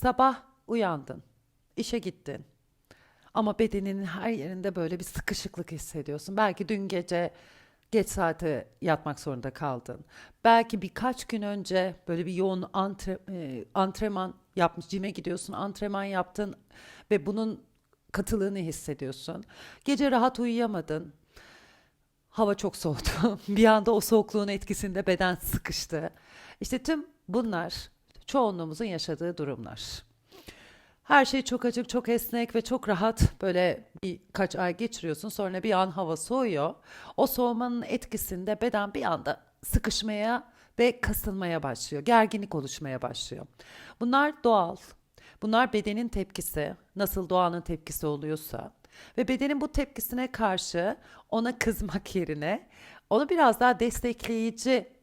Sabah uyandın, işe gittin. Ama bedeninin her yerinde böyle bir sıkışıklık hissediyorsun. Belki dün gece geç saate yatmak zorunda kaldın. Belki birkaç gün önce böyle bir yoğun antre, e, antrenman yapmış, cime gidiyorsun, antrenman yaptın ve bunun katılığını hissediyorsun. Gece rahat uyuyamadın. Hava çok soğudu. Bir anda o soğukluğun etkisinde beden sıkıştı. İşte tüm bunlar çoğunluğumuzun yaşadığı durumlar. Her şey çok açık, çok esnek ve çok rahat böyle birkaç ay geçiriyorsun. Sonra bir an hava soğuyor. O soğumanın etkisinde beden bir anda sıkışmaya ve kasılmaya başlıyor. Gerginlik oluşmaya başlıyor. Bunlar doğal. Bunlar bedenin tepkisi. Nasıl doğanın tepkisi oluyorsa. Ve bedenin bu tepkisine karşı ona kızmak yerine onu biraz daha destekleyici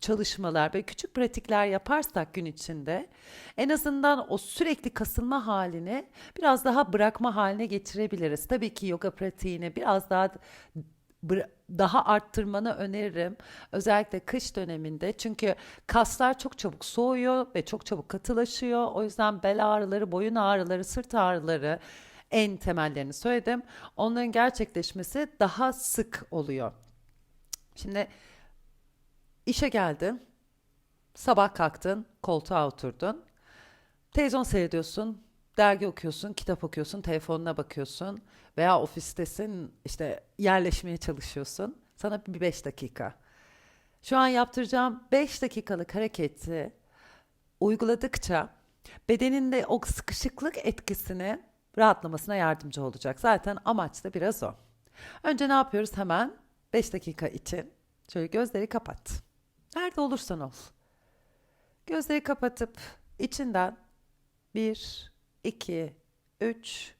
çalışmalar ve küçük pratikler yaparsak gün içinde en azından o sürekli kasılma halini biraz daha bırakma haline getirebiliriz. Tabii ki yoga pratiğini biraz daha daha arttırmanı öneririm. Özellikle kış döneminde. Çünkü kaslar çok çabuk soğuyor ve çok çabuk katılaşıyor. O yüzden bel ağrıları, boyun ağrıları, sırt ağrıları en temellerini söyledim. Onların gerçekleşmesi daha sık oluyor. Şimdi işe geldin, sabah kalktın, koltuğa oturdun. Televizyon seyrediyorsun, dergi okuyorsun, kitap okuyorsun, telefonuna bakıyorsun veya ofistesin, işte yerleşmeye çalışıyorsun. Sana bir beş dakika. Şu an yaptıracağım 5 dakikalık hareketi uyguladıkça bedeninde o sıkışıklık etkisini rahatlamasına yardımcı olacak. Zaten amaç da biraz o. Önce ne yapıyoruz hemen 5 dakika için? Şöyle gözleri kapat. Nerede olursan ol. Gözleri kapatıp içinden 1, 2, 3,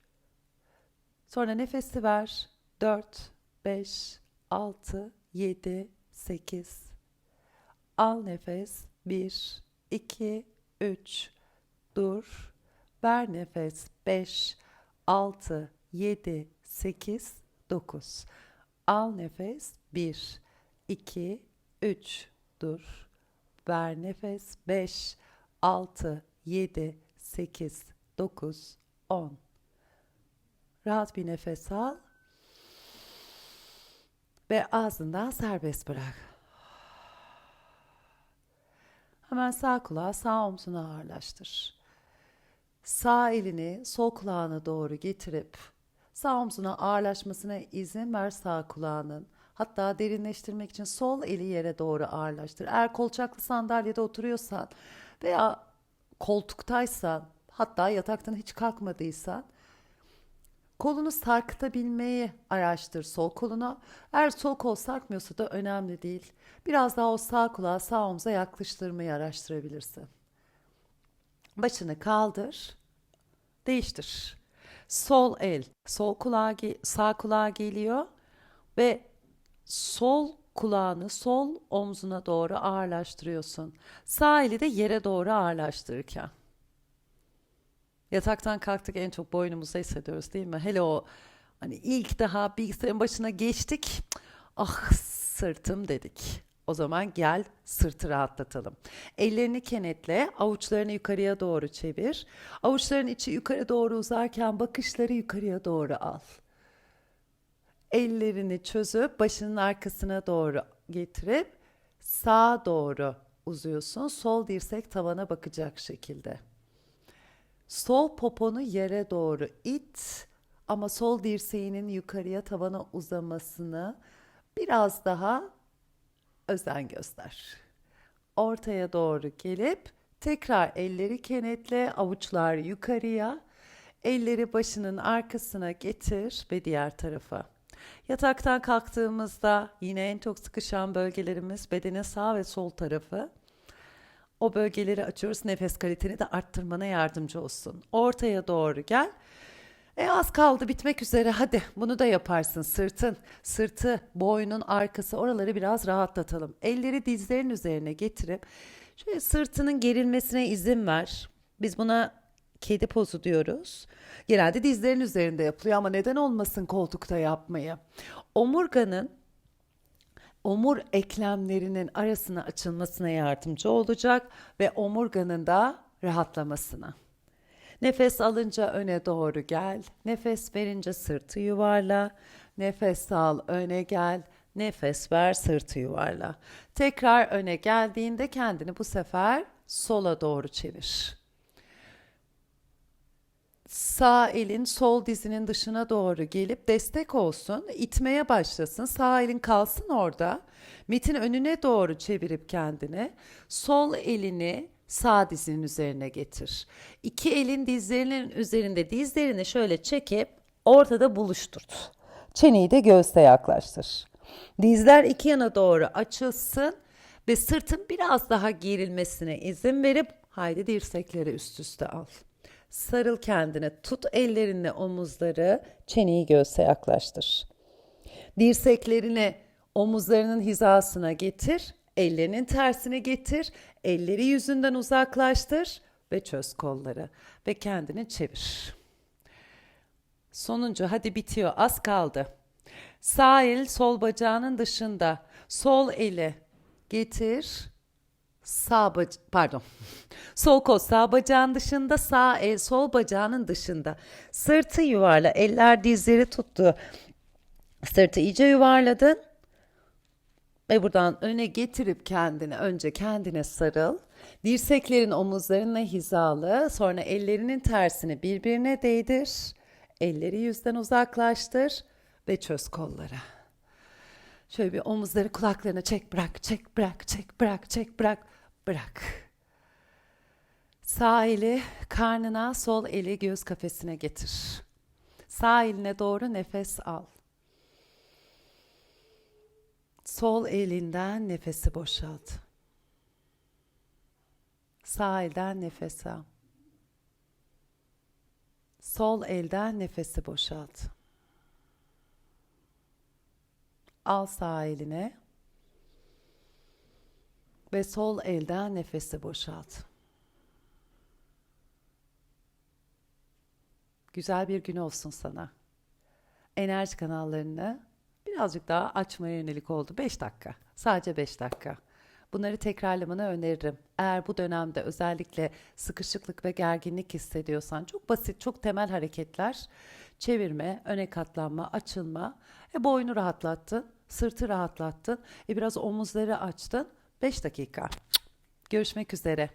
sonra nefesi ver. 4, 5, 6, 7, 8. Al nefes. 1, 2, 3. Dur. Ver nefes. 5, 6, 7, 8, 9. Al nefes. 1, 2, 3. Dur. Ver nefes. 5, 6, 7, 8, 9, 10. Rahat bir nefes al ve ağzından serbest bırak. Hemen sağ kulağı sağ omzuna ağırlaştır. Sağ elini sol kulağına doğru getirip sağ omzuna ağırlaşmasına izin ver sağ kulağının. Hatta derinleştirmek için sol eli yere doğru ağırlaştır. Eğer kolçaklı sandalyede oturuyorsan veya koltuktaysan hatta yataktan hiç kalkmadıysan Kolunu sarkıtabilmeyi araştır sol koluna. Eğer sol kol sarkmıyorsa da önemli değil. Biraz daha o sağ kulağı sağ omza yaklaştırmayı araştırabilirsin. Başını kaldır. Değiştir. Sol el sol kulağa sağ kulağa geliyor ve sol kulağını sol omzuna doğru ağırlaştırıyorsun. Sağ eli de yere doğru ağırlaştırırken. Yataktan kalktık en çok boynumuzu hissediyoruz değil mi? Hele o hani ilk daha bilgisayarın başına geçtik. Ah sırtım dedik. O zaman gel sırtı rahatlatalım. Ellerini kenetle, avuçlarını yukarıya doğru çevir. Avuçların içi yukarı doğru uzarken bakışları yukarıya doğru al. Ellerini çözüp başının arkasına doğru getirip sağa doğru uzuyorsun. Sol dirsek tavana bakacak şekilde. Sol poponu yere doğru it ama sol dirseğinin yukarıya tavana uzamasını biraz daha özen göster. Ortaya doğru gelip tekrar elleri kenetle, avuçlar yukarıya, elleri başının arkasına getir ve diğer tarafa. Yataktan kalktığımızda yine en çok sıkışan bölgelerimiz bedenin sağ ve sol tarafı. O bölgeleri açıyoruz. Nefes kaliteni de arttırmana yardımcı olsun. Ortaya doğru gel. E az kaldı bitmek üzere. Hadi bunu da yaparsın. Sırtın, sırtı, boynun arkası oraları biraz rahatlatalım. Elleri dizlerin üzerine getirip şöyle sırtının gerilmesine izin ver. Biz buna kedi pozu diyoruz. Genelde dizlerin üzerinde yapılıyor ama neden olmasın koltukta yapmayı? Omurganın omur eklemlerinin arasına açılmasına yardımcı olacak ve omurganın da rahatlamasına. Nefes alınca öne doğru gel. Nefes verince sırtı yuvarla. Nefes al, öne gel. Nefes ver, sırtı yuvarla. Tekrar öne geldiğinde kendini bu sefer sola doğru çevir. Sağ elin sol dizinin dışına doğru gelip destek olsun. itmeye başlasın. Sağ elin kalsın orada. Metin önüne doğru çevirip kendini. Sol elini sağ dizinin üzerine getir. İki elin dizlerinin üzerinde dizlerini şöyle çekip ortada buluşturt. Çeneyi de göğüste yaklaştır. Dizler iki yana doğru açılsın ve sırtın biraz daha gerilmesine izin verip haydi dirsekleri üst üste al. Sarıl kendine, tut ellerinle omuzları, çeneyi göğse yaklaştır. Dirseklerini omuzlarının hizasına getir, ellerinin tersine getir, elleri yüzünden uzaklaştır ve çöz kolları ve kendini çevir. Sonuncu hadi bitiyor az kaldı. Sağ el sol bacağının dışında. Sol eli getir. Sağ bac pardon. Sol kol sağ bacağın dışında, sağ el sol bacağının dışında. Sırtı yuvarla, eller dizleri tuttu. Sırtı iyice yuvarladın. Ve buradan öne getirip kendini önce kendine sarıl. Dirseklerin omuzlarına hizalı. Sonra ellerinin tersini birbirine değdir. Elleri yüzden uzaklaştır ve çöz kolları. Şöyle bir omuzları kulaklarına çek bırak, çek bırak, çek bırak, çek bırak, bırak. Sağ eli karnına, sol eli göğüs kafesine getir. Sağ eline doğru nefes al. Sol elinden nefesi boşalt. Sağ elden nefes al. Sol elden nefesi boşalt. Al sağ eline ve sol elden nefesi boşalt. Güzel bir gün olsun sana. Enerji kanallarını birazcık daha açmaya yönelik oldu. 5 dakika. Sadece 5 dakika. Bunları tekrarlamanı öneririm. Eğer bu dönemde özellikle sıkışıklık ve gerginlik hissediyorsan çok basit, çok temel hareketler. Çevirme, öne katlanma, açılma. E, boynu rahatlattın, sırtı rahatlattın. E, biraz omuzları açtın. 5 dakika. Görüşmek üzere.